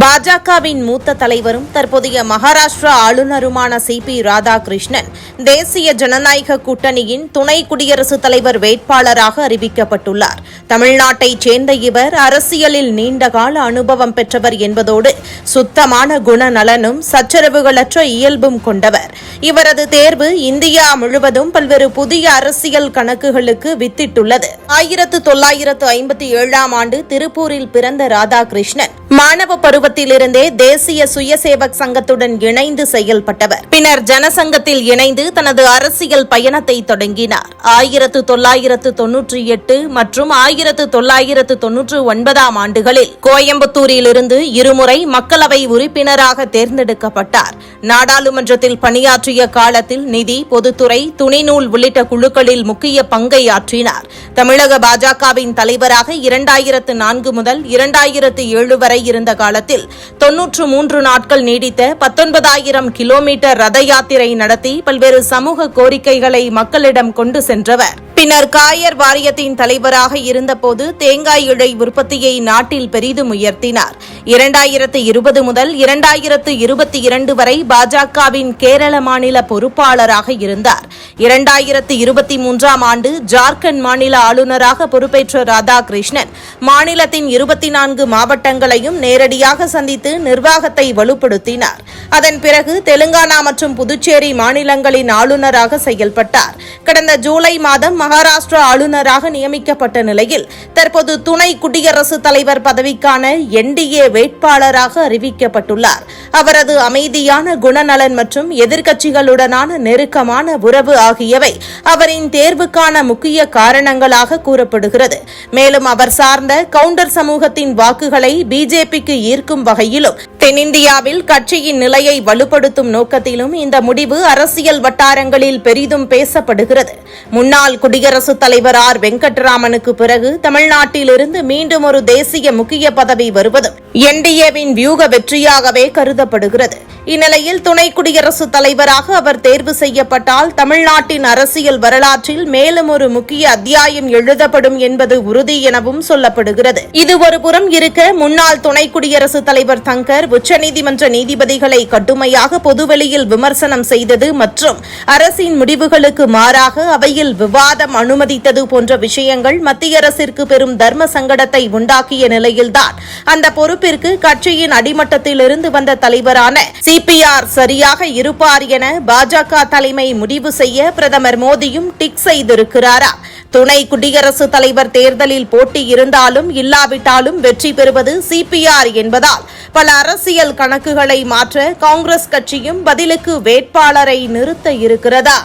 பாஜகவின் மூத்த தலைவரும் தற்போதைய மகாராஷ்டிரா ஆளுநருமான சி பி ராதாகிருஷ்ணன் தேசிய ஜனநாயக கூட்டணியின் துணை குடியரசுத் தலைவர் வேட்பாளராக அறிவிக்கப்பட்டுள்ளார். தமிழ்நாட்டைச் சேர்ந்த இவர் அரசியலில் நீண்டகால அனுபவம் பெற்றவர் என்பதோடு சுத்தமான குணநலனும் சச்சரவுகளற்ற இயல்பும் கொண்டவர். இவரது தேர்வு இந்தியா முழுவதும் பல்வேறு புதிய அரசியல் கணக்குகளுக்கு வித்திட்டுள்ளது. ஆயிரத்து தொள்ளாயிரத்து ஐம்பத்தி ஏழாம் ஆண்டு திருப்பூரில் பிறந்த ராதாகிருஷ்ணன் மாணவ பருவத்திலிருந்தே தேசிய சுயசேவக் சங்கத்துடன் இணைந்து செயல்பட்டவர். பின்னர் ஜனசங்கத்தில் இணைந்து தனது அரசியல் பயணத்தை தொடங்கினார். ஆயிரத்து தொள்ளாயிரத்து தொன்னூற்றி எட்டு மற்றும் ஆயிரத்து தொள்ளாயிரத்து தொன்னூற்று ஒன்பதாம் ஆண்டுகளில் கோயம்புத்தூரிலிருந்து இருமுறை மக்களவை உறுப்பினராக தேர்ந்தெடுக்கப்பட்டார். நாடாளுமன்றத்தில் பணியாற்றிய காலத்தில் நிதி பொதுத்துறை துணைநூல் உள்ளிட்ட குழுக்களில் முக்கிய பங்கை ஆற்றினார். தமிழக பாஜகவின் தலைவராக இரண்டாயிரத்து நான்கு முதல் இரண்டாயிரத்து ஏழு வரை இருந்த காலத்தில் தொன்னூற்று மூன்று நாட்கள் நீடித்த பத்தொன்பதாயிரம் கிலோமீட்டர் ரத யாத்திரை நடத்தி பல்வேறு சமூக கோரிக்கைகளை மக்களிடம் கொண்டு சென்றவர். பின்னர் காயர் வாரியத்தின் தலைவராக இருந்தபோது தேங்காய் இழை உற்பத்தியை நாட்டில் பெரிதும் உயர்த்தினார். இரண்டாயிரத்து இருபது முதல் இரண்டாயிரத்து இருபத்தி இரண்டு வரை பாஜகவின் கேரள மாநில பொறுப்பாளராக இருந்தார். இரண்டாயிரத்து இருபத்தி மூன்றாம் ஆண்டு ஜார்க்கண்ட் மாநில ஆளுநராக பொறுப்பேற்ற ராதாகிருஷ்ணன் மாநிலத்தின் இருபத்தி நான்கு மாவட்டங்களையும் நேரடியாக சந்தித்து நிர்வாகத்தை வலுப்படுத்தினார். அதன் பிறகு தெலுங்கானா மற்றும் புதுச்சேரி மாநிலங்களின் ஆளுநராக செயல்பட்டார். கடந்த ஜூலை மாதம் மகாராஷ்டிரா ஆளுநராக நியமிக்கப்பட்ட நிலையில் தற்போது துணை குடியரசுத் தலைவர் பதவிக்கான என்டிஏ வேட்பாளராக அறிவிக்கப்பட்டுள்ளார். அவரது அமைதியான குணநலன் மற்றும் எதிர்க்கட்சிகளுடனான நெருக்கமான உறவு ஆகியவை அவரின் தேர்வுக்கான முக்கிய காரணங்களாக கூறப்படுகிறது. மேலும் அவர் சார்ந்த கவுண்டர் சமூகத்தின் வாக்குகளை பிஜேபிக்கு ஈர்க்கும் வகையிலும் தென்னிந்தியாவில் கட்சியின் நிலையை வலுப்படுத்தும் நோக்கத்திலும் இந்த முடிவு அரசியல் வட்டாரங்களில் பெரிதும் பேசப்படுகிறது. முன்னாள் குடியரசுத் தலைவர் ஆர். வெங்கட்ராமனுக்கு பிறகு தமிழ்நாட்டிலிருந்து மீண்டும் ஒரு தேசிய முக்கிய பதவி வருவதும் என்டிஏவின் வியூக வெற்றியாகவே கருது கருதப்படுகிறது. இந்நிலையில் துணை குடியரசுத் தலைவராக அவர் தேர்வு செய்யப்பட்டால் தமிழ்நாட்டின் அரசியல் வரலாற்றில் மேலும் ஒரு முக்கிய அத்தியாயம் எழுதப்படும் என்பது உறுதி எனவும் சொல்லப்படுகிறது. இது ஒருபுறம் இருக்க முன்னாள் துணை குடியரசுத் தலைவர் தங்கர் உச்சநீதிமன்ற நீதிபதிகளை கடுமையாக பொதுவெளியில் விமர்சனம் செய்தது மற்றும் அரசின் முடிவுகளுக்கு மாறாக அவையில் விவாதம் அனுமதித்தது போன்ற விஷயங்கள் மத்திய அரசிற்கு பெரும் தர்ம சங்கடத்தை உண்டாக்கிய நிலையில்தான். அந்த பொறுப்பிற்கு கட்சியின் அடிமட்டத்திலிருந்து வந்த தலைவரான சிபிஆர் சரியாக இருப்பார் என பாஜக தலைமை முடிவு செய்ய பிரதமர் மோடியும் டிக் செய்திருக்கிறாரா? துணை குடியரசுத் தலைவர் தேர்தலில் போட்டி இருந்தாலும் இல்லாவிட்டாலும் வெற்றி பெறுவது சிபிஆர் என்பதால் பல அரசியல் கணக்குகளை மாற்ற காங்கிரஸ் கட்சியும் பதிலுக்கு வேட்பாளரை நிறுத்த இருக்கிறதா?